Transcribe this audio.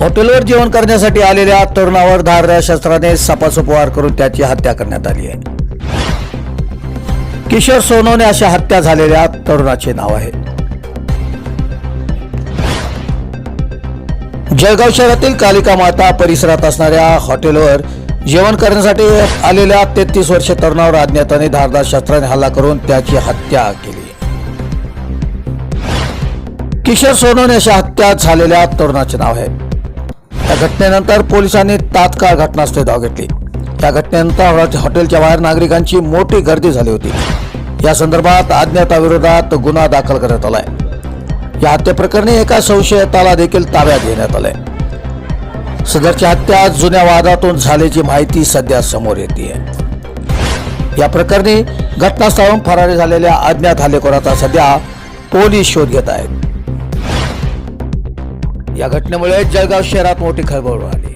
हॉटेलवर जेवण करण्यासाठी आलेल्या तरुणावर धारदार शस्त्राने सपासप वार करून त्याची हत्या करण्यात आली आहे. किशोर सोनवणे अशा हत्या झालेल्या तरुणाचे नाव आहे. जळगाव शहरातील कालिका माता परिसरात असणाऱ्या हॉटेलवर जेवण करण्यासाठी आलेल्या तेहतीस वर्ष तरुणावर अज्ञाताने धारदार शस्त्राने हल्ला करून त्याची हत्या केली. किशोर सोनवणे अशा हत्या झालेल्या तरुणाचे नाव आहे. घटनेनंतर पोलिसांनी तात्काळ घटनास्थळी धाव घेतली. या घटनेनंतर हॉटेलच्या बाहेर नागरिकांची मोठी गर्दी झाली होती. या संदर्भात अज्ञाताविरोधात गुन्हा दाखल करण्यात आलाय. या हत्येप्रकरणी एका संशयिताला देखील ताब्यात घेण्यात आलंय. सदरची हत्या जुन्या वादातून झाल्याची माहिती सध्या समोर येते या प्रकरणी घटनास्थळावरून फरारी झालेल्या अज्ञात हल्लेखोराचा सध्या पोलीस शोध घेत आहेत. या घटनेमुळे जळगाव शहरात मोठी खळबळ उडाली.